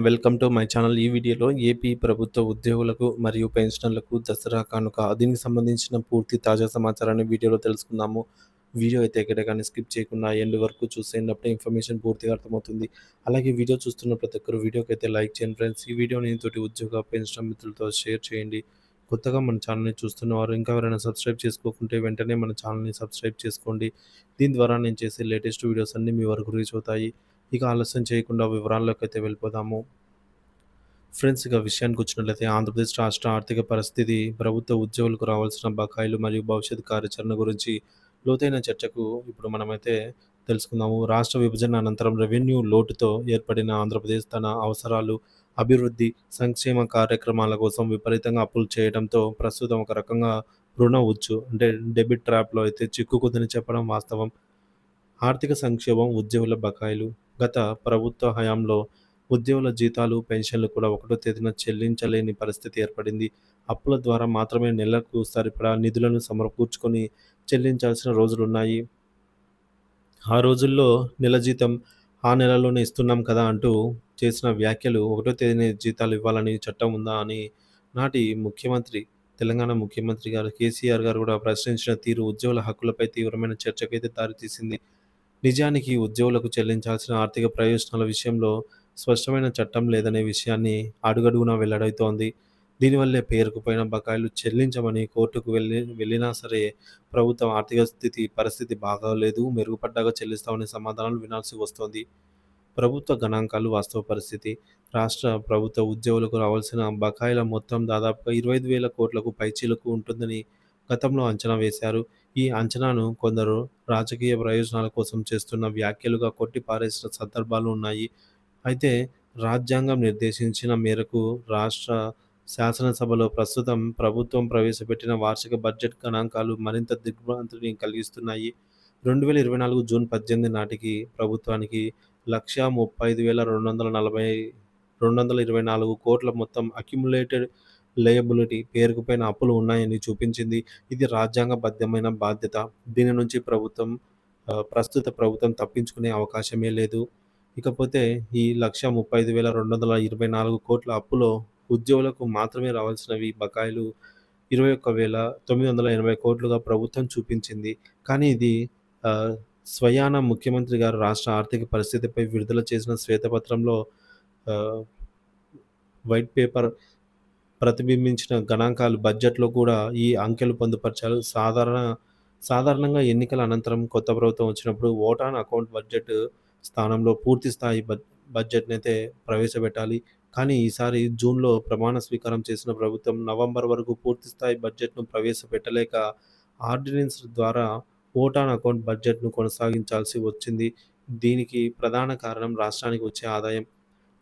Welcome to my channel. ఈ వీడియోలో AP ప్రభుత్వ ఉద్యోగులకు మరియు పెన్షనర్లకు దసరా కానుక దీనికి సంబంధించిన పూర్తి తాజా సమాచారాన్ని వీడియోలో తెలుసుకుందాము. వీడియో అయితే ఎక్కడ కానీ స్కిప్ చేయకుండా ఎండ్ వరకు చూసేటప్పుడు ఇన్ఫర్మేషన్ పూర్తిగా అర్థమవుతుంది. అలాగే వీడియో చూస్తున్న ప్రతి ఒక్కరు వీడియోకి అయితే లైక్ చేయండి ఫ్రెండ్స్. ఈ వీడియోని తోటి ఉద్యోగ పెన్షనర్ మిత్రులతో షేర్ చేయండి. కొత్తగా మన ఛానల్‌ని చూస్తున్నవారు ఇంకా ఎవరైనా సబ్స్క్రైబ్ చేసుకోకుంటే వెంటనే మన ఛానల్‌ని సబ్స్క్రైబ్ చేసుకోండి. దీని ద్వారా నేను చేసే లేటెస్ట్ వీడియోస్ అన్నీ మీ వరకు రీచ్ అవుతాయి. ఇక ఆలస్యం చేయకుండా వివరాల్లోకి అయితే వెళ్ళిపోదాము. ఫ్రెండ్స్ ఇక విషయానికి వచ్చినట్లయితే ఆంధ్రప్రదేశ్ రాష్ట్ర ఆర్థిక పరిస్థితి, ప్రభుత్వ ఉద్యోగులకు రావాల్సిన బకాయిలు మరియు భవిష్యత్ కార్యాచరణ గురించి లోతైన చర్చకు ఇప్పుడు మనమైతే తెలుసుకుందాము. రాష్ట్ర విభజన అనంతరం రెవెన్యూ లోటుతో ఏర్పడిన ఆంధ్రప్రదేశ్ తన అవసరాలు, అభివృద్ధి, సంక్షేమ కార్యక్రమాల కోసం విపరీతంగా అప్పులు చేయడంతో ప్రస్తుతం ఒక రకంగా రుణ ఉచ్చు అంటే డెబిట్ ట్రాప్‌లో అయితే చిక్కుకుందని చెప్పడం వాస్తవం. ఆర్థిక సంక్షోభం, ఉద్యోగుల బకాయిలు గత ప్రభుత్వ హయాంలో ఉద్యోగుల జీతాలు, పెన్షన్లు కూడా ఒకటో తేదీన చెల్లించలేని పరిస్థితి ఏర్పడింది. అప్పుల ద్వారా మాత్రమే నెలకు సరిపడా నిధులను సమకూర్చుకొని చెల్లించాల్సిన రోజులున్నాయి. ఆ రోజుల్లో నెల జీతం ఆ నెలలోనే ఇస్తున్నాం కదా అంటూ చేసిన వ్యాఖ్యలు ఒకటో తేదీన జీతాలు ఇవ్వాలని చట్టం ఉందా అని నాటి ముఖ్యమంత్రి తెలంగాణ ముఖ్యమంత్రి గారు కేసీఆర్ గారు కూడా ప్రశ్నించిన తీరు ఉద్యోగుల హక్కులపై తీవ్రమైన చర్చకైతే దారితీసింది. నిజానికి ఉద్యోగులకు చెల్లించాల్సిన ఆర్థిక ప్రయోజనాల విషయంలో స్పష్టమైన చట్టం లేదనే విషయాన్ని అడుగడుగునా వెల్లడవుతోంది. దీనివల్లే పేరుకుపోయిన బకాయిలు చెల్లించమని కోర్టుకు వెళ్ళి వెళ్ళినా సరే ప్రభుత్వం ఆర్థిక స్థితి పరిస్థితి బాగాలేదు, మెరుగుపడ్డాక చెల్లిస్తామనే సమాధానాలు వినాల్సి వస్తోంది. ప్రభుత్వ గణాంకాలు, వాస్తవ పరిస్థితి రాష్ట్ర ప్రభుత్వ ఉద్యోగులకు రావాల్సిన బకాయిల మొత్తం దాదాపుగా ఇరవై ఐదు వేల కోట్లకు పైచీలకు ఉంటుందని గతంలో అంచనా వేశారు. ఈ అంచనాను కొందరు రాజకీయ ప్రయోజనాల కోసం చేస్తున్న వ్యాఖ్యలుగా కొట్టిపారేసిన సందర్భాలు ఉన్నాయి. అయితే రాజ్యాంగం నిర్దేశించిన మేరకు రాష్ట్ర శాసనసభలో ప్రస్తుతం ప్రభుత్వం ప్రవేశపెట్టిన వార్షిక బడ్జెట్ గణాంకాలు మరింత దిగ్భ్రాంతిని కలిగిస్తున్నాయి. రెండు వేల ఇరవై నాలుగు జూన్ పద్దెనిమిది నాటికి ప్రభుత్వానికి లక్షా ముప్పై ఐదు వేల రెండు వందల నలభై రెండు వందల ఇరవై నాలుగు కోట్ల మొత్తం అక్యుములేటెడ్ లయబిలిటీ పేరుకుపోయిన అప్పులు ఉన్నాయని చూపించింది. ఇది రాజ్యాంగబద్ధమైన బాధ్యత. దీని నుంచి ప్రభుత్వం ప్రస్తుత ప్రభుత్వం తప్పించుకునే అవకాశమే లేదు. ఇకపోతే ఈ లక్ష ముప్పై ఐదు వేల రెండు వందల ఇరవై నాలుగు కోట్ల అప్పులో ఉద్యోగులకు మాత్రమే రావాల్సినవి బకాయిలు ఇరవై ఒక్క వేల తొమ్మిది వందల ఎనభై కోట్లుగా ప్రభుత్వం చూపించింది. కానీ ఇది స్వయాన ముఖ్యమంత్రి గారు రాష్ట్ర ఆర్థిక పరిస్థితిపై విడుదల చేసిన శ్వేతపత్రంలో వైట్ పేపర్ ప్రతిబింబించిన గణాంకాలు బడ్జెట్‌లో కూడా ఈ అంకెలు పొందుపరిచారు. సాధారణ సాధారణంగా ఎన్నికల అనంతరం కొత్త ప్రభుత్వం వచ్చినప్పుడు ఓట్ ఆన్ అకౌంట్ బడ్జెట్ స్థానంలో పూర్తి స్థాయి బడ్ అయితే ప్రవేశపెట్టాలి. కానీ ఈసారి జూన్‌లో ప్రమాణ స్వీకారం చేసిన ప్రభుత్వం నవంబర్ వరకు పూర్తి స్థాయి బడ్జెట్‌ను ప్రవేశపెట్టలేక ఆర్డినెన్స్ ద్వారా ఓట్ ఆన్ అకౌంట్ బడ్జెట్‌ను కొనసాగించాల్సి వచ్చింది. దీనికి ప్రధాన కారణం రాష్ట్రానికి వచ్చే ఆదాయం,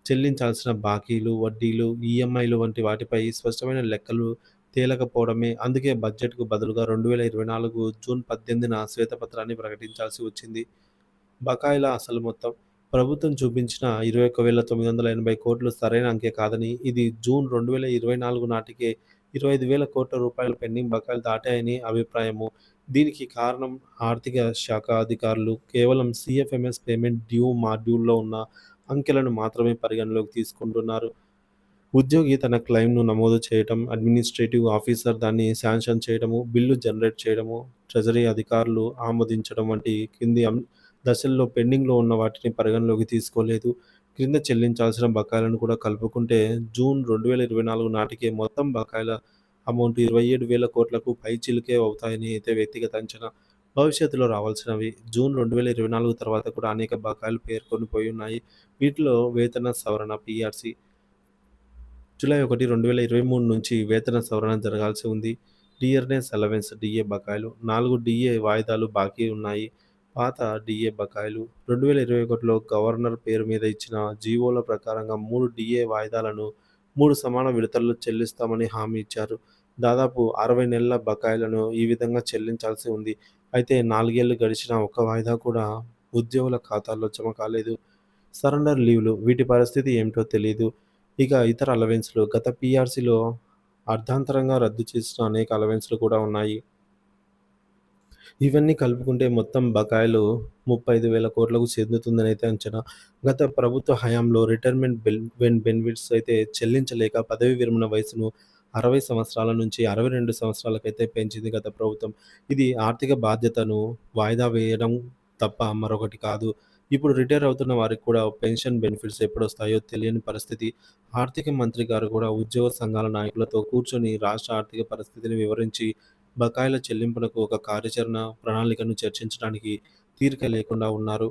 చెల్లించాల్సిన బాకీలు, వడ్డీలు, ఈఎంఐలు వంటి వాటిపై స్పష్టమైన లెక్కలు తేలకపోవడమే. అందుకే బడ్జెట్‌కు బదులుగా రెండు వేల ఇరవై నాలుగు జూన్ పద్దెనిమిదిన శ్వేతపత్రాన్ని ప్రకటించాల్సి వచ్చింది. బకాయిల అసలు మొత్తం ప్రభుత్వం చూపించిన ఇరవై ఒక్క వేల తొమ్మిది వందల ఎనభై కోట్లు సరైన అంకె కాదని, ఇది జూన్ రెండు వేల ఇరవై నాలుగు నాటికే ఇరవై ఐదు వేల కోట్ల రూపాయలు పెండింగ్ బకాయిలు దాటాయని అభిప్రాయము. దీనికి కారణం ఆర్థిక శాఖ అధికారులు కేవలం సిఎఫ్ఎంఎస్ పేమెంట్ డ్యూ మాడ్యూల్‌లో ఉన్న అంకెలను మాత్రమే పరిగణలోకి తీసుకుంటున్నారు. ఉద్యోగి తన క్లెయిమ్‌ను నమోదు చేయటం, అడ్మినిస్ట్రేటివ్ ఆఫీసర్ దాన్ని శాంక్షన్ చేయడము, బిల్లు జనరేట్ చేయడము, ట్రెజరీ అధికారులు ఆమోదించడం వంటి కింది దశల్లో పెండింగ్‌లో ఉన్న వాటిని పరిగణలోకి తీసుకోలేదు. క్రింద చెల్లించాల్సిన బకాయిలను కూడా కలుపుకుంటే జూన్ రెండు వేల ఇరవై నాలుగు నాటికి మొత్తం బకాయిల అమౌంట్ ఇరవై ఏడు వేల కోట్లకు పై చిలికే అవుతాయని అయితే వ్యక్తిగత అంచనా. భవిష్యత్తులో రావాల్సినవి జూన్ రెండు వేల ఇరవై నాలుగు తర్వాత కూడా అనేక బకాయిలు పేర్కొనిపోయి ఉన్నాయి వీటిలో వేతన సవరణ పీఆర్సీ జూలై ఒకటి రెండు వేల ఇరవై మూడు నుంచి వేతన సవరణ జరగాల్సి ఉంది. డియర్నెస్ అలవెన్స్ డిఏ బకాయిలు నాలుగు డిఏ వాయిదాలు బాకీ ఉన్నాయి. పాత డిఏ బకాయిలు రెండు వేల ఇరవై ఒకటిలో గవర్నర్ పేరు మీద ఇచ్చిన జీవోల ప్రకారంగా మూడు డిఏ వాయిదాలను మూడు సమాన విడతల్లో చెల్లిస్తామని హామీ ఇచ్చారు. దాదాపు అరవై నెలల బకాయిలను ఈ విధంగా చెల్లించాల్సి ఉంది. అయితే నాలుగేళ్ళు గడిచిన ఒక్క వాయిదా కూడా ఉద్యోగుల ఖాతాల్లో జమ కాలేదు. సరెండర్ లీవ్‌లు వీటి పరిస్థితి ఏమిటో తెలియదు ఇక ఇతర అలవెన్స్‌లు గత పీఆర్సీలో అర్ధాంతరంగా రద్దు చేసిన అనేక అలవెన్స్‌లు కూడా ఉన్నాయి. ఇవన్నీ కలుపుకుంటే మొత్తం బకాయిలు 35,000 కోట్లకు చెందుతుందనైతే అంచనా. గత ప్రభుత్వ హయాంలో రిటైర్మెంట్ బెన్ బెనిఫిట్స్ అయితే చెల్లించలేక పదవీ విరమణ వయసును 60 సంవత్సరాల నుంచి 62 సంవత్సరాలకైతే పెంచింది గత ప్రభుత్వం. ఇది ఆర్థిక బాధ్యతను వాయిదా వేయడం తప్ప మరొకటి కాదు. ఇప్పుడు రిటైర్ అవుతున్న వారికి కూడా పెన్షన్ బెనిఫిట్స్ ఎప్పుడొస్తాయో తెలియని పరిస్థితి. ఆర్థిక మంత్రి గారు కూడా ఉద్యోగ సంఘాల నాయకులతో కూర్చొని రాష్ట్ర ఆర్థిక పరిస్థితిని వివరించి బకాయిల చెల్లింపులకు ఒక కార్యాచరణ ప్రణాళికను చర్చించడానికి తీరిక లేకుండా ఉన్నారు.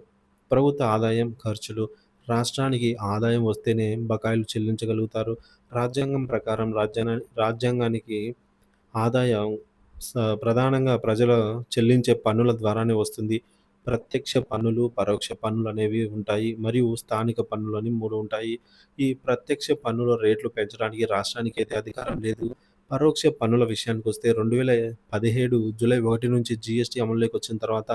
ప్రభుత్వ ఆదాయం, ఖర్చులు రాష్ట్రానికి ఆదాయం వస్తేనే బకాయిలు చెల్లించగలుగుతారు. రాజ్యాంగం ప్రకారం రాజ్యాంగ రాజ్యాంగానికి ఆదాయం స ప్రధానంగా ప్రజల చెల్లించే పన్నుల ద్వారానే వస్తుంది. ప్రత్యక్ష పన్నులు, పరోక్ష పన్నులు అనేవి ఉంటాయి. మరియు స్థానిక పన్నులు అని మూడు ఉంటాయి. ఈ ప్రత్యక్ష పన్నుల రేట్లు పెంచడానికి రాష్ట్రానికి అయితే అధికారం లేదు. పరోక్ష పన్నుల విషయానికి వస్తే రెండు వేల పదిహేడు జూలై ఒకటి నుంచి జీఎస్టీ అమల్లోకి వచ్చిన తర్వాత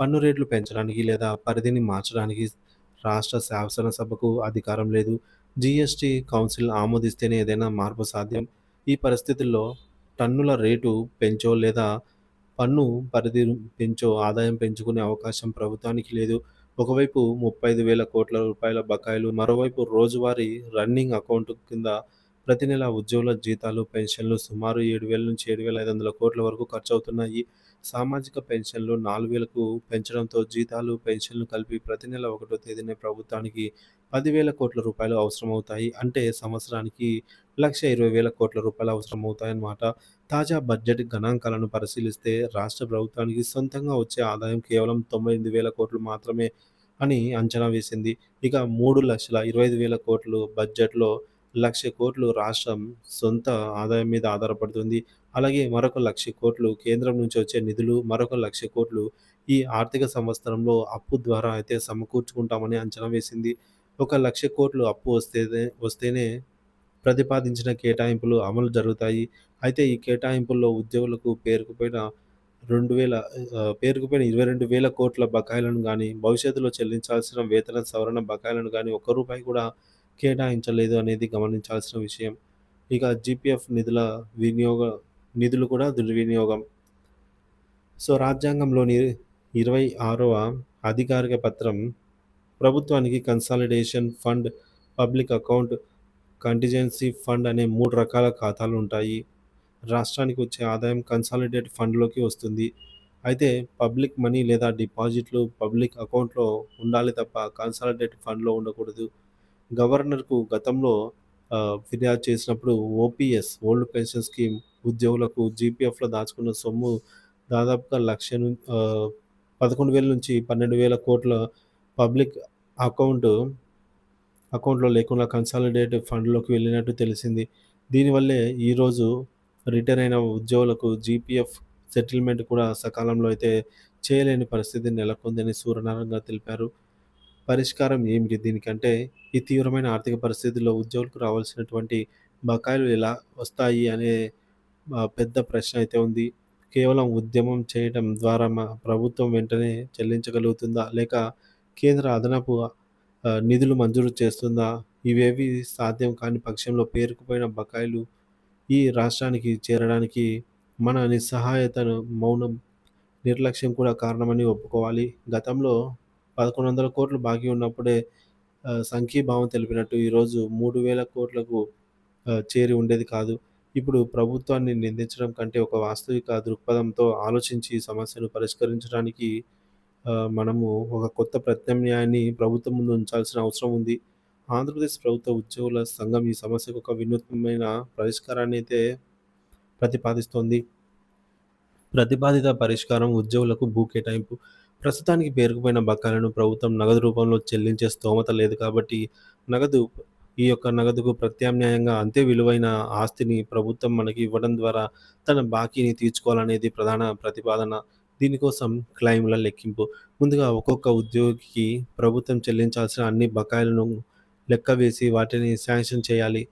పన్ను రేట్లు పెంచడానికి లేదా పరిధిని మార్చడానికి రాష్ట్ర శాసనసభకు అధికారం లేదు. జీఎస్టీ కౌన్సిల్ ఆమోదిస్తేనే ఏదైనా మార్పు సాధ్యం. ఈ పరిస్థితుల్లో టన్నుల రేటు పెంచో లేదా పన్ను పరిధి పెంచో ఆదాయం పెంచుకునే అవకాశం ప్రభుత్వానికి లేదు. ఒకవైపు 35,000 కోట్ల రూపాయల బకాయిలు, మరోవైపు రోజువారీ రన్నింగ్ అకౌంట్ కింద ప్రతి నెలా ఉద్యోగుల జీతాలు, పెన్షన్లు సుమారు 7,000-7,500 కోట్ల వరకు ఖర్చు అవుతున్నాయి సామాజిక పెన్షన్లు 4,000కు పెంచడంతో జీతాలు, పెన్షన్లు కలిపి ప్రతి నెల ఒకటో తేదీన ప్రభుత్వానికి పదివేల కోట్ల రూపాయలు అవసరమవుతాయి. అంటే సంవత్సరానికి లక్ష ఇరవై వేల కోట్ల రూపాయలు అవసరమవుతాయన్నమాట. తాజా బడ్జెట్ గణాంకాలను పరిశీలిస్తే రాష్ట్ర ప్రభుత్వానికి సొంతంగా వచ్చే ఆదాయం కేవలం 98,000 కోట్లు మాత్రమే అని అంచనా వేసింది. ఇక 3,25,000 కోట్లు బడ్జెట్‌లో లక్ష కోట్లు రాష్ట్రం సొంత ఆదాయం మీద ఆధారపడుతుంది. అలాగే మరొక లక్ష కోట్లు కేంద్రం నుంచి వచ్చే నిధులు, మరొక లక్ష కోట్లు ఈ ఆర్థిక సంవత్సరంలో అప్పు ద్వారా అయితే సమకూర్చుకుంటామని అంచనా వేసింది. ఒక లక్ష కోట్లు అప్పు వస్తేనే వస్తేనే ప్రతిపాదించిన కేటాయింపులు అమలు జరుగుతాయి. అయితే ఈ కేటాయింపుల్లో ఉద్యోగులకు పేరుకుపోయిన రెండు వేల పేరుకుపోయిన 22,000 కోట్ల బకాయిలను కానీ భవిష్యత్తులో చెల్లించాల్సిన వేతన సవరణ బకాయిలను కానీ ఒక్క రూపాయి కూడా కేటాయించలేదు అనేది గమనించాల్సిన విషయం. ఇక జీపీఎఫ్ నిధుల వినియోగ నిధులు కూడా దుర్వినియోగం. సో, రాజ్యాంగంలోని 26వ అధికారిక పత్రం ప్రభుత్వానికి consolidation fund, public account, contingency fund అనే మూడు రకాల ఖాతాలు ఉంటాయి. రాష్ట్రానికి వచ్చే ఆదాయం కన్సాలిడేట్ ఫండ్‌లోకి వస్తుంది. అయితే పబ్లిక్ మనీ లేదా డిపాజిట్లు పబ్లిక్ అకౌంట్‌లో ఉండాలి తప్ప కన్సాలిడేట్ ఫండ్‌లో ఉండకూడదు. గవర్నర్‌కు గతంలో ఫిర్యాదు చేసినప్పుడు ఓపీఎస్ ఓల్డ్ పెన్షన్ స్కీమ్ ఉద్యోగులకు జీపీఎఫ్‌లో దాచుకున్న సొమ్ము దాదాపుగా లక్ష పదకొండు వేల నుంచి పన్నెండు వేల కోట్ల పబ్లిక్ అకౌంట్ అకౌంట్‌లో లేకుండా కన్సాలిడేట్ ఫండ్‌లోకి వెళ్ళినట్టు తెలిసింది. దీనివల్లే ఈరోజు రిటైర్ అయిన ఉద్యోగులకు జీపీఎఫ్ సెటిల్మెంట్ కూడా సకాలంలో అయితే చేయలేని పరిస్థితి నెలకొందని సూర్యనారాయణ తెలిపారు. పరిష్కారం ఏమిటి దీనికంటే ఈ తీవ్రమైన ఆర్థిక పరిస్థితుల్లో ఉద్యోగులకు రావాల్సినటువంటి బకాయిలు ఎలా వస్తాయి అనే పెద్ద ప్రశ్న అయితే ఉంది. కేవలం ఉద్యమం చేయడం ద్వారా మా ప్రభుత్వం వెంటనే చెల్లించగలుగుతుందా? లేక కేంద్ర అదనపు నిధులు మంజూరు చేస్తుందా? ఇవేవి సాధ్యం కాని పక్షంలో పేరుకుపోయిన బకాయిలు ఈ రాష్ట్రానికి చేరడానికి మన నిస్సహాయతను, మౌనం, నిర్లక్ష్యం కూడా కారణమని ఒప్పుకోవాలి. గతంలో 1,100 కోట్లు బాకీ ఉన్నప్పుడే ఆహ్, సంఘీభావం తెలిపినట్టు ఈరోజు మూడు వేల కోట్లకు చేరి ఉండేది కాదు. ఇప్పుడు ప్రభుత్వాన్ని నిందించడం కంటే ఒక వాస్తవిక దృక్పథంతో ఆలోచించి ఈ సమస్యను పరిష్కరించడానికి మనము ఒక కొత్త ప్రత్యామ్నాయాన్ని ప్రభుత్వం ముందు ఉంచాల్సిన అవసరం ఉంది. ఆంధ్రప్రదేశ్ ప్రభుత్వ ఉద్యోగుల సంఘం ఈ సమస్యకు ఒక వినూత్నమైన పరిష్కారాన్ని అయితే ప్రతిపాదిస్తోంది. ప్రతిపాదిత పరిష్కారం ఉద్యోగులకు భూ కేటాయింపు. ప్రస్తుతానికి పేరుకుపోయిన బకాయిలను ప్రభుత్వం నగదు రూపంలో చెల్లించే స్తోమత లేదు కాబట్టి నగదు ఈ యొక్క నగదుకు ప్రత్యామ్నాయంగా అంతే విలువైన ఆస్తిని ప్రభుత్వం మనకి ఇవ్వడం ద్వారా తన బాకీని తీర్చుకోవాలనేది ప్రధాన ప్రతిపాదన. దీనికోసం క్లెయిమ్‌ల లెక్కింపు. ముందుగా ఒక్కొక్క ఉద్యోగికి ప్రభుత్వం చెల్లించాల్సిన అన్ని బకాయిలను లెక్కవేసి వాటిని శాంక్షన్ చేయాలి.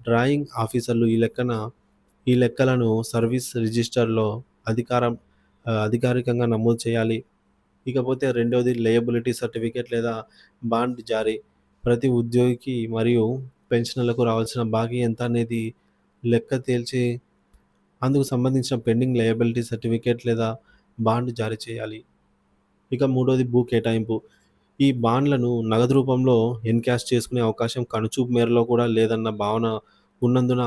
డ్రాయింగ్ ఆఫీసర్లు ఈ లెక్కన ఈ లెక్కలను సర్వీస్ రిజిస్టర్‌లో అధికారం అధికారికంగా నమోదు చేయాలి. ఇకపోతే రెండోది లయబిలిటీ సర్టిఫికేట్ లేదా బాండ్ జారీ. ప్రతి ఉద్యోగికి మరియు పెన్షన్లకు రావాల్సిన బాకీ ఎంత అనేది లెక్క తేల్చి అందుకు సంబంధించిన పెండింగ్ లయబిలిటీ సర్టిఫికేట్ లేదా బాండ్ జారీ చేయాలి. ఇక మూడోది భూ కేటాయింపు. ఈ బాండ్లను నగదు రూపంలో ఎన్కాష్ చేసుకునే అవకాశం కనుచూపు మేరలో కూడా లేదన్న భావన ఉన్నందున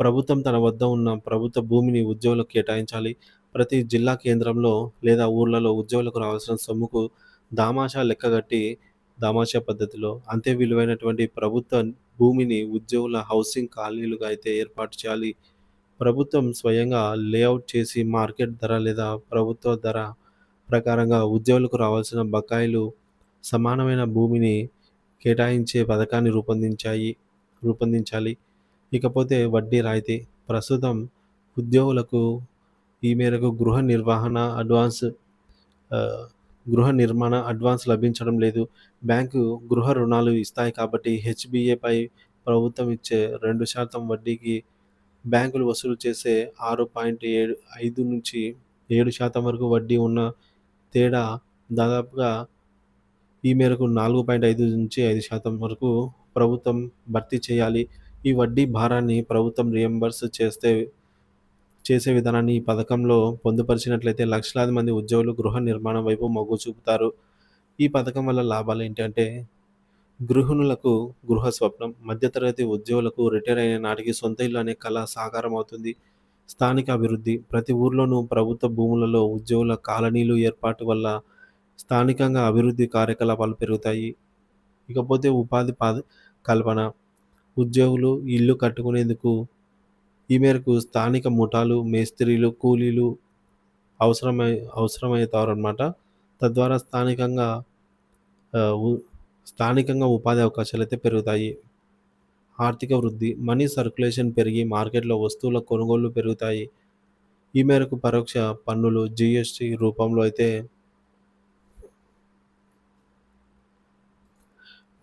ప్రభుత్వం తన వద్ద ఉన్న ప్రభుత్వ భూమిని ఉద్యోగులకు కేటాయించాలి. ప్రతి జిల్లా కేంద్రంలో లేదా ఊర్లలో ఉద్యోగులకు రావాల్సిన సొమ్ముకు దామాషా లెక్కగట్టి దామాషా పద్ధతిలో అంతే విలువైనటువంటి ప్రభుత్వ భూమిని ఉద్యోగుల హౌసింగ్ కాలనీలుగా అయితే ఏర్పాటు చేయాలి. ప్రభుత్వం స్వయంగా లేఅవుట్ చేసి మార్కెట్ ధర లేదా ప్రభుత్వ ధర ప్రకారంగా ఉద్యోగులకు రావాల్సిన బకాయిలు సమానమైన భూమిని కేటాయించే పథకాన్ని రూపొందించాయి రూపొందించాలి. ఇకపోతే వడ్డీ రాయితీ. ప్రస్తుతం ఉద్యోగులకు ఈ మేరకు గృహ నిర్వహణ అడ్వాన్స్ గృహ నిర్మాణ అడ్వాన్స్ లభించడం లేదు. బ్యాంకు గృహ రుణాలు ఇస్తాయి కాబట్టి హెచ్‌బీఏపై ప్రభుత్వం ఇచ్చే రెండు శాతం వడ్డీకి బ్యాంకులు వసూలు చేసే 6.7 వరకు వడ్డీ ఉన్న తేడా దాదాపుగా ఈ మేరకు 4.5-5% వరకు ప్రభుత్వం భర్తీ చేయాలి. ఈ వడ్డీ భారాన్ని ప్రభుత్వం రియంబర్స్ చేస్తే చేసే విధానాన్ని ఈ పథకంలో పొందుపరిచినట్లయితే లక్షలాది మంది ఉద్యోగులు గృహ నిర్మాణం వైపు మొగ్గు చూపుతారు. ఈ పథకం వల్ల లాభాలు ఏంటంటే గృహిణులకు గృహ స్వప్నం, మధ్యతరగతి ఉద్యోగులకు రిటైర్ అయిన నాటికి సొంత ఇల్లు అనే కళ సాకారం అవుతుంది. స్థానిక అభివృద్ధి. ప్రతి ఊర్లోనూ ప్రభుత్వ భూములలో ఉద్యోగుల కాలనీలు ఏర్పాటు వల్ల స్థానికంగా అభివృద్ధి కార్యకలాపాలు పెరుగుతాయి. ఇకపోతే ఉపాధి పా కల్పన. ఉద్యోగులు ఇల్లు కట్టుకునేందుకు ఈ మేరకు స్థానిక ముఠాలు, మేస్త్రీలు, కూలీలు అవసరమై అవసరమవుతారనమాట. తద్వారా స్థానికంగా ఉ స్థానికంగా ఉపాధి అవకాశాలైతే పెరుగుతాయి. ఆర్థిక వృద్ధి. మనీ సర్క్యులేషన్ పెరిగి మార్కెట్‌లో వస్తువుల కొనుగోళ్ళు పెరుగుతాయి. ఈ మేరకు పరోక్ష పన్నులు, జిఎస్టి రూపంలో అయితే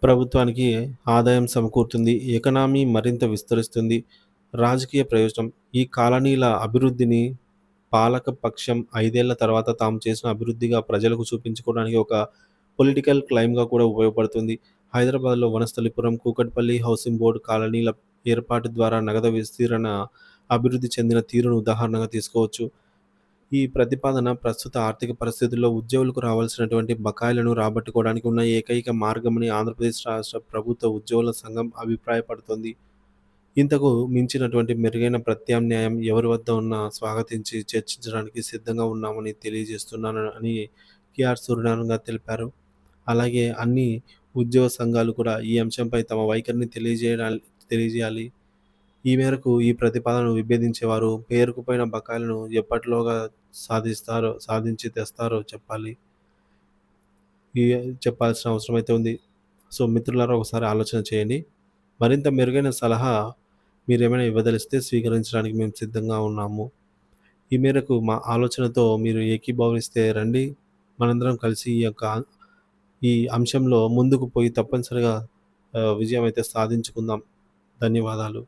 ప్రభుత్వానికి ఆదాయం సమకూరుతుంది. ఎకనామీ మరింత విస్తరిస్తుంది. రాజకీయ ప్రయోజనం. ఈ కాలనీల అభివృద్ధిని పాలక పక్షం ఐదేళ్ళ తర్వాత తాము చేసిన అభివృద్ధిగా ప్రజలకు చూపించుకోవడానికి ఒక పొలిటికల్ క్లెయిమ్‌గా కూడా ఉపయోగపడుతుంది. హైదరాబాద్‌లో వనస్థలిపురం, కూకట్పల్లి హౌసింగ్ బోర్డ్ కాలనీల ఏర్పాటు ద్వారా నగదు విస్తీరణ అభివృద్ధి చెందిన తీరును ఉదాహరణగా తీసుకోవచ్చు. ఈ ప్రతిపాదన ప్రస్తుత ఆర్థిక పరిస్థితుల్లో ఉద్యోగులకు రావాల్సినటువంటి బకాయిలను రాబట్టుకోవడానికి ఉన్న ఏకైక మార్గమని ఆంధ్రప్రదేశ్ రాష్ట్ర ప్రభుత్వ ఉద్యోగుల సంఘం అభిప్రాయపడుతోంది. ఇంతకు మించినటువంటి మెరుగైన ప్రత్యామ్నాయం ఎవరి వద్ద ఉన్నా స్వాగతించి చర్చించడానికి సిద్ధంగా ఉన్నామని తెలియజేస్తున్నాను అని కేఆర్ సూర్యనారాయణ తెలిపారు. అలాగే అన్ని ఉద్యోగ సంఘాలు కూడా ఈ అంశంపై తమ వైఖరిని తెలియజేయడానికి తెలియజేయాలి. ఈ మేరకు ఈ ప్రతిపాదనను విభేదించేవారు పేరుకుపోయిన బకాయిలను ఎప్పటిలోగా సాధిస్తారో సాధించి తెస్తారో చెప్పాలి. ఈ చెప్పాల్సిన అవసరం అయితే ఉంది. సో, మిత్రులారా ఒకసారి ఆలోచన చేయండి. మరింత మెరుగైన సలహా మీరు ఏమైనా ఇవ్వదలిస్తే స్వీకరించడానికి మేము సిద్ధంగా ఉన్నాము. ఈ మేరకు మా ఆలోచనతో మీరు ఏకీభవిస్తే రండి. మనందరం కలిసి ఈ యొక్క ఈ అంశంలో ముందుకు పోయి తప్పనిసరిగా విజయం అయితే సాధించుకుందాం. ధన్యవాదాలు.